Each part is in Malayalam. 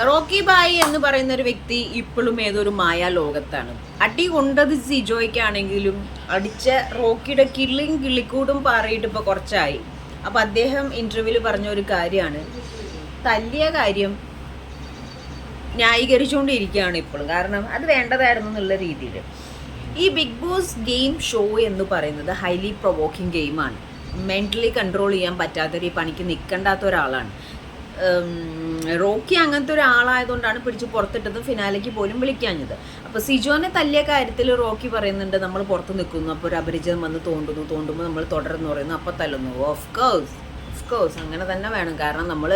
റോക്കി ബായി എന്ന് പറയുന്ന ഒരു വ്യക്തി ഇപ്പോഴും ഏതൊരു മായാ ലോകത്താണ് അടി കൊണ്ടത് സിജോയ്ക്കാണെങ്കിലും അടിച്ച റോക്കിയുടെ കിള്ളിയും കിള്ളിക്കൂടും പാറിയിട്ട് ഇപ്പോൾ കുറച്ചായി. അപ്പം അദ്ദേഹം ഇന്റർവ്യൂവിൽ പറഞ്ഞ ഒരു കാര്യമാണ്. തല്ലിയ കാര്യം ന്യായീകരിച്ചുകൊണ്ടിരിക്കുകയാണ് ഇപ്പോഴും. കാരണം അത് വേണ്ടതായിരുന്നു എന്നുള്ള രീതിയിൽ ഈ ബിഗ് ബോസ് ഗെയിം ഷോ എന്ന് പറയുന്നത് ഹൈലി പ്രൊവോക്കിംഗ് ഗെയിമാണ് മെന്റലി കൺട്രോൾ ചെയ്യാൻ പറ്റാത്തൊരു ഈ പണിക്ക് നിൽക്കേണ്ടാത്ത ഒരാളാണ്. റോക്കി അങ്ങനത്തെ ഒരാളായതുകൊണ്ടാണ് പിടിച്ച് പുറത്തിട്ടത് ഫിനാലയ്ക്ക് പോലും വിളിക്കാഞ്ഞത്. അപ്പോൾ സിജോനെ തല്ലിയ കാര്യത്തിൽ റോക്കി പറയുന്നുണ്ട് നമ്മൾ പുറത്ത് നിൽക്കുന്നു. അപ്പോൾ ഒരു അപരിചിതം വന്ന് തോണ്ടുന്നു. തോണ്ടുമ്പോൾ നമ്മൾ തുടർന്ന് പറയുന്നു. അപ്പോൾ തല്ലുന്നു. ഓഫ് കോഴ്സ് ഓഫ് കോഴ്സ് അങ്ങനെ തന്നെ വേണം. കാരണം നമ്മൾ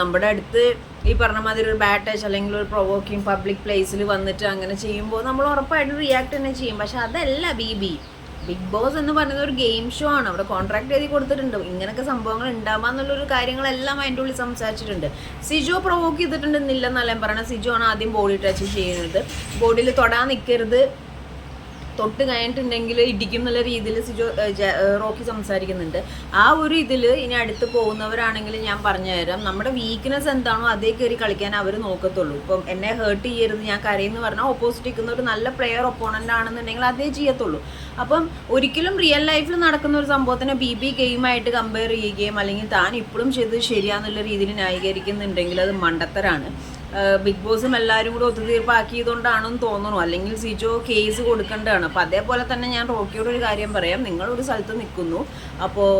നമ്മുടെ അടുത്ത് ഈ പറഞ്ഞ മാതിരി ഒരു ബാഡ് അല്ലെങ്കിൽ ഒരു പ്രൊവോക്കിംഗ് പബ്ലിക് പ്ലേസിൽ വന്നിട്ട് അങ്ങനെ ചെയ്യുമ്പോൾ നമ്മൾ ഉറപ്പായിട്ടും റിയാക്ട് തന്നെ ചെയ്യും. പക്ഷെ അതല്ല ബി ബി ബിഗ് ബോസ് എന്ന് പറയുന്നത് ഒരു ഗെയിം ഷോ ആണ്. അവിടെ കോൺട്രാക്ട് എഴുതി കൊടുത്തിട്ടുണ്ട്. ഇങ്ങനൊക്കെ സംഭവങ്ങൾ ഉണ്ടാവാന്നുള്ളൊരു കാര്യങ്ങളെല്ലാം അതിന്റെ ഉള്ളിൽ സംസാരിച്ചിട്ടുണ്ട്. സിജോ പ്രൊവോക്ക് ചെയ്തിട്ടുണ്ടെന്നില്ലെന്നല്ല ഞാൻ പറയണത്? സിജോ ആണ് ആദ്യം ബോഡി ടച്ച് ചെയ്യുന്നത്. ബോഡിയിൽ തൊടാൻ നിൽക്കരുത് തൊട്ട് കഴിഞ്ഞിട്ടുണ്ടെങ്കിൽ ഇടിക്കും എന്നുള്ള രീതിയിൽ സിജോ റോക്കി സംസാരിക്കുന്നുണ്ട്. ആ ഒരു ഇതിൽ ഇനി അടുത്ത് പോകുന്നവരാണെങ്കിൽ ഞാൻ പറഞ്ഞു പറഞ്ഞുതരാം നമ്മുടെ വീക്ക്നെസ് എന്താണോ അതേ കയറി കളിക്കാൻ അവർ നോക്കത്തുള്ളൂ. ഇപ്പം എന്നെ ഹേർട്ട് ചെയ്യരുത് ഞാൻ കരയെന്ന് പറഞ്ഞാൽ ഓപ്പോസിറ്റ് നിൽക്കുന്ന ഒരു നല്ല പ്ലെയർ ഒപ്പോണന്റ് ആണെന്നുണ്ടെങ്കിൽ അതേ ചെയ്യത്തുള്ളൂ. അപ്പം ഒരിക്കലും റിയൽ ലൈഫിൽ നടക്കുന്ന ഒരു സംഭവത്തിനെ ബി ബി ഗെയിമായിട്ട് കമ്പയർ ചെയ്യുകയും അല്ലെങ്കിൽ താൻ ഇപ്പോഴും ചെയ്തത് ശരിയാന്നുള്ള രീതിയിൽ ന്യായീകരിക്കുന്നുണ്ടെങ്കിൽ അത് മണ്ടത്തരാണ്. ബിഗ് ബോസും എല്ലാവരും കൂടെ ഒത്തുതീർപ്പാക്കിയതുകൊണ്ടാണെന്ന് തോന്നുന്നു. അല്ലെങ്കിൽ സിജോ കേസ് കൊടുക്കേണ്ടതാണ്. അപ്പോൾ അതേപോലെ തന്നെ ഞാൻ റോക്കിയോട് ഒരു കാര്യം പറയാം. നിങ്ങൾ ഒരു സ്ഥലത്ത് നിൽക്കുന്നു. അപ്പോൾ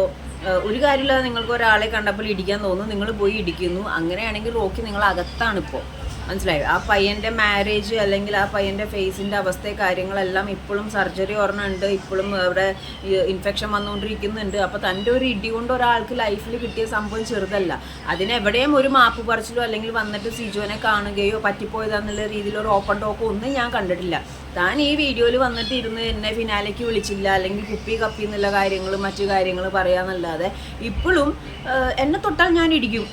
ഒരു കാര്യമില്ലാതെ നിങ്ങൾക്ക് ഒരാളെ കണ്ടപ്പോൾ ഇടിക്കാൻ തോന്നുന്നു. നിങ്ങൾ പോയി ഇടിക്കുന്നു. അങ്ങനെയാണെങ്കിൽ റോക്കി നിങ്ങൾ അകത്താണ് ഇപ്പോൾ മനസ്സിലായോ? ആ പയ്യന്റെ മാരേജ് അല്ലെങ്കിൽ ആ പയ്യന്റെ ഫേസിന്റെ അവസ്ഥ കാര്യങ്ങളെല്ലാം ഇപ്പോഴും സർജറി ഒരെണ്ണമുണ്ട്. ഇപ്പോഴും അവിടെ ഇൻഫെക്ഷൻ വന്നുകൊണ്ടിരിക്കുന്നുണ്ട്. അപ്പോൾ തന്റെ ഒരു ഇടി കൊണ്ട് ഒരാൾക്ക് ലൈഫിൽ കിട്ടിയ സംഭവം ചെറുതല്ല. അതിനെവിടെയും ഒരു മാപ്പ് പറിച്ചിലോ അല്ലെങ്കിൽ വന്നിട്ട് സിജുവിനെ കാണുകയോ പറ്റിപ്പോയതെന്നുള്ള രീതിയിൽ ഒരു ഓപ്പൺ ടോക്കോ ഒന്നും ഞാൻ കണ്ടിട്ടില്ല. താൻ ഈ വീഡിയോയിൽ വന്നിട്ട് ഇരുന്ന് എന്നെ ഫിനാലേക്ക് വിളിച്ചില്ല അല്ലെങ്കിൽ കുപ്പി കപ്പി എന്നുള്ള കാര്യങ്ങൾ മറ്റു കാര്യങ്ങൾ പറയാമെന്നല്ലാതെ ഇപ്പോഴും എന്നെ തൊട്ടാൽ ഞാൻ ഇടിക്കും.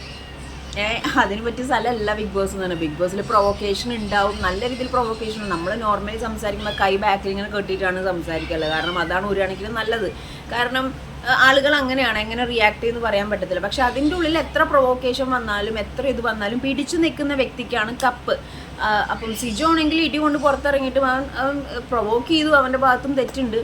ഏ, അതിന് പറ്റിയ സ്ഥലമല്ല ബിഗ് ബോസ് എന്ന് പറഞ്ഞാൽ ബിഗ് ബോസിൽ പ്രൊവോക്കേഷൻ ഉണ്ടാവും. നല്ല രീതിയിൽ പ്രൊവോക്കേഷൻ നമ്മൾ നോർമലി സംസാരിക്കുമ്പോൾ കൈ ബാക്കിൽ ഇങ്ങനെ കെട്ടിയിട്ടാണ് സംസാരിക്കാറുള്ളത് കാരണം അതാണ് ഒരാണെങ്കിലും നല്ലത്. കാരണം ആളുകൾ അങ്ങനെയാണ്. എങ്ങനെ റിയാക്ട് ചെയ്യുന്നു പറയാൻ പറ്റത്തില്ല. പക്ഷെ അതിന്റെ ഉള്ളിൽ എത്ര പ്രൊവോക്കേഷൻ വന്നാലും എത്ര ഇത് വന്നാലും പിടിച്ചു നിൽക്കുന്ന വ്യക്തിക്കാണ് കപ്പ് അപ്പം സിജോ ആണെങ്കിൽ ഇടി കൊണ്ട് പുറത്തിറങ്ങിയിട്ട് അവൻ പ്രൊവോക്ക് ചെയ്തു. അവന്റെ ഭാഗത്തും തെറ്റുണ്ട്.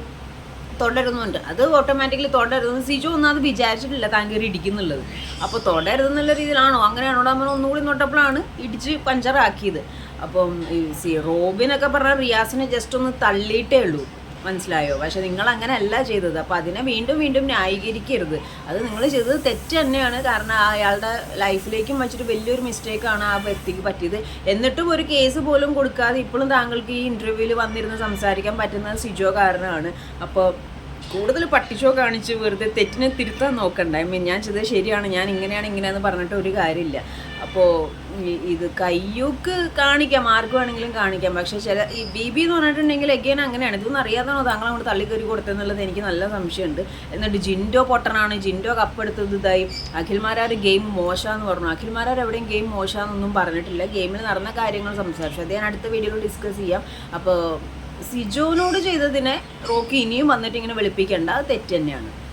തുടരുന്നുണ്ട്. അത് ഓട്ടോമാറ്റിക്കലി തുടരുന്നു. സിജു ഒന്നും അത് വിചാരിച്ചിട്ടില്ല താൻ കയറി ഇടിക്കുന്നുള്ളത് അപ്പോൾ തുടരുന്നുള്ള രീതിയിലാണോ? അങ്ങനെയാണോ നമ്മൾ ഒന്നുകൂടി നോട്ടപ്പോഴാണ് ഇടിച്ച് പഞ്ചറാക്കിയത്. അപ്പം ഈ സി റോബിനൊക്കെ പറഞ്ഞാൽ റിയാസിനെ ജസ്റ്റ് ഒന്ന് തള്ളിയിട്ടേ ഉള്ളൂ. മനസ്സിലായോ? പക്ഷെ നിങ്ങൾ അങ്ങനെയല്ല ചെയ്തത്. അപ്പോൾ അതിനെ വീണ്ടും വീണ്ടും ന്യായീകരിക്കരുത്. അത് നിങ്ങൾ ചെയ്തത് തെറ്റ് തന്നെയാണ്. കാരണം അയാളുടെ ലൈഫിലേക്കും വെച്ചിട്ട് വലിയൊരു മിസ്റ്റേക്കാണ് ആ വ്യക്തിക്ക് പറ്റിയത്. എന്നിട്ടും ഒരു കേസ് പോലും കൊടുക്കാതെ ഇപ്പോഴും താങ്കൾക്ക് ഈ ഇന്റർവ്യൂവിൽ വന്നിരുന്ന് സംസാരിക്കാൻ പറ്റുന്നത് സിജോ കാരണമാണ് അപ്പോൾ കൂടുതൽ പട്ടിഷോ കാണിച്ച് വെറുതെ തെറ്റിനെ തിരുത്താൻ നോക്കണ്ട. ഐ മീൻ ഞാൻ ചെയ്തത് ശരിയാണ് ഞാൻ ഇങ്ങനെയാണ് ഇങ്ങനെയാന്ന് പറഞ്ഞിട്ട് ഒരു കാര്യമില്ല. അപ്പോൾ ഇത് കയ്യൂക്ക് കാണിക്കാം ആർക്ക് വേണമെങ്കിലും കാണിക്കാം. പക്ഷേ ചില ഈ ബി ബി എന്ന് പറഞ്ഞിട്ടുണ്ടെങ്കിൽ എഗെയിൻ അങ്ങനെയാണ്. ഇതൊന്നും അറിയാതാണോ താങ്കൾ അങ്ങോട്ട് തള്ളിക്കറി കൊടുത്തെന്നുള്ളത് എനിക്ക് നല്ല സംശയമുണ്ട്. എന്നിട്ട് ജിൻഡോ പൊട്ടനാണ് ജിൻഡോ കപ്പെടുത്തത് ഇതായി. അഖിൽമാരാർ ഗെയിം മോശമെന്ന് പറഞ്ഞു. അഖിൽമാരാർ എവിടെയും ഗെയിം മോശമെന്നൊന്നും പറഞ്ഞിട്ടില്ല. ഗെയിമിൽ നടന്ന കാര്യങ്ങൾ സംസാരിച്ചു. അത് ഞാൻ അടുത്ത വീഡിയോയിൽ ഡിസ്കസ് ചെയ്യാം. അപ്പോൾ സിജോനോട് ചെയ്തതിനെ റോക്കി ഇനിയും വന്നിട്ട് ഇങ്ങനെ വെളുപ്പിക്കേണ്ട. അത് തെറ്റ് തന്നെയാണ്.